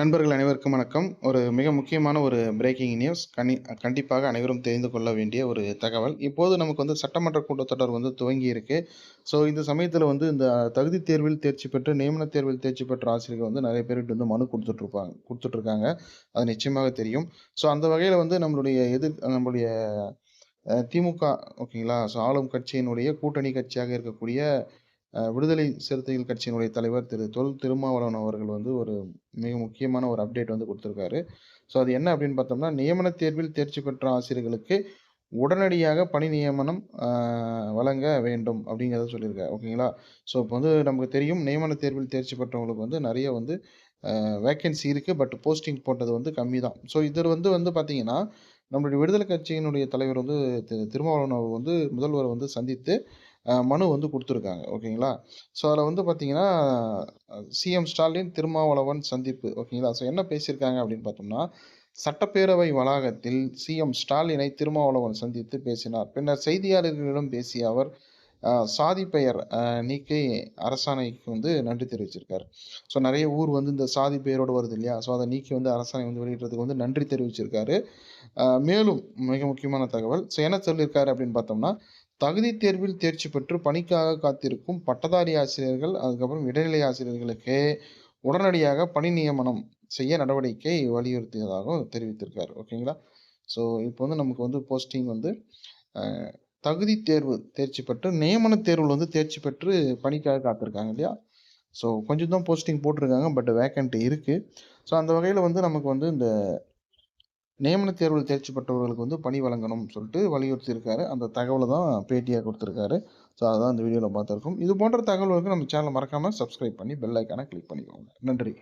நண்பர்கள் அனைவருக்கும் வணக்கம். ஒரு மிக முக்கியமான ஒரு பிரேக்கிங் நியூஸ். கனி கண்டிப்பாக அனைவரும் தெரிந்து கொள்ள வேண்டிய ஒரு தகவல். இப்போது நமக்கு வந்து சட்டமன்ற கூட்டத்தொடர் வந்து துவங்கி இருக்கு. ஸோ, இந்த சமயத்தில் வந்து இந்த தகுதி தேர்வில் தேர்ச்சி பெற்று, நியமன தேர்வில் தேர்ச்சி பெற்ற ஆசிரியர்கள் வந்து நிறைய பேர்கிட்ட வந்து மனு கொடுத்துட்ருப்பாங்க கொடுத்துட்ருக்காங்க அது நிச்சயமாக தெரியும். ஸோ, அந்த வகையில் வந்து நம்மளுடைய எதிர் நம்மளுடைய திமுக ஓகேங்களா? ஸோ, ஆளும் கட்சியினுடைய கூட்டணி கட்சியாக இருக்கக்கூடிய விடுதலை சிறுத்தைகள் கட்சியினுடைய தலைவர் திரு தொல் திருமாவளவன் அவர்கள் வந்து ஒரு மிக முக்கியமான ஒரு அப்டேட் வந்து கொடுத்துருக்காரு ஸோ, அது என்ன அப்படின்னு பார்த்தோம்னா, நியமன தேர்வில் தேர்ச்சி பெற்ற ஆசிரியர்களுக்கு உடனடியாக பணி நியமனம் வழங்க வேண்டும் அப்படிங்கிறத சொல்லியிருக்காரு. ஓகேங்களா? ஸோ, இப்போ வந்து நமக்கு தெரியும் நியமன தேர்வில் தேர்ச்சி பெற்றவங்களுக்கு வந்து நிறைய வந்து வேக்கன்சி இருக்குது பட் போஸ்டிங் போட்டது வந்து கம்மி தான். ஸோ, இதில் வந்து வந்து பார்த்தீங்கன்னா, நம்மளுடைய விடுதலை கட்சியினுடைய தலைவர் வந்து திரு திருமாவளவன் அவர் வந்து முதல்வர் வந்து சந்தித்து மனு வந்து கொடுத்துருக்காங்க ஓகேங்களா? ஸோ, அதில் வந்து பார்த்தீங்கன்னா, சிஎம் ஸ்டாலின், திருமாவளவன் சந்திப்பு ஓகேங்களா? ஸோ, என்ன பேசியிருக்காங்க அப்படின்னு பார்த்தோம்னா, சட்டப்பேரவை வளாகத்தில் சிஎம் ஸ்டாலினை திருமாவளவன் சந்தித்து பேசினார். பின்னர் செய்தியாளர்களிடம் பேசிய அவர், சாதி பெயர் நீக்கை நீக்கி அரசாணைக்கு வந்து நன்றி தெரிவிச்சிருக்காரு. ஸோ, நிறைய ஊர் வந்து இந்த சாதி பெயரோட வருது இல்லையா? ஸோ, அதை நீக்கி வந்து அரசாணை வந்து வெளியிடுறதுக்கு வந்து நன்றி தெரிவிச்சிருக்காரு. மேலும் மிக முக்கியமான தகவல். ஸோ, என்ன சொல்லியிருக்காரு அப்படின்னு பார்த்தோம்னா, தகுதி தேர்வில் தேர்ச்சி பெற்று பணிக்காக காத்திருக்கும் பட்டதாரி ஆசிரியர்கள், அதுக்கப்புறம் இடைநிலை ஆசிரியர்களுக்கு உடனடியாக பணி நியமனம் செய்ய நடவடிக்கை வலியுறுத்தியதாகவும் தெரிவித்திருக்காரு. ஓகேங்களா? ஸோ, இப்போ வந்து நமக்கு வந்து போஸ்டிங் வந்து தகுதி தேர்வு தேர்ச்சி பெற்று, நியமன தேர்வில் வந்து தேர்ச்சி பெற்று பணிக்காக காத்திருக்காங்க இல்லையா? ஸோ, கொஞ்சம் தான் போஸ்டிங் போட்டிருக்காங்க. பட் வேக்கன்ட் இருக்குது ஸோ, அந்த வகையில் வந்து நமக்கு வந்து இந்த நியமன தேர்வில் தேர்ச்சி பெற்றவர்களுக்கு வந்து பணி வழங்கணும்னு சொல்லிட்டு வலியுறுத்தியிருக்காரு. அந்த தகவலை தான் பேட்டியாக கொடுத்துருக்காரு ஸோ, அதான் இந்த வீடியோவில் பார்த்துருக்கோம் இது போன்ற தகவல்களுக்கு நம்ம சேனலை மறக்காமல் சப்ஸ்கிரைப் பண்ணி பெல் ஐக்கானை கிளிக் பண்ணிக்கோங்க. நன்றி.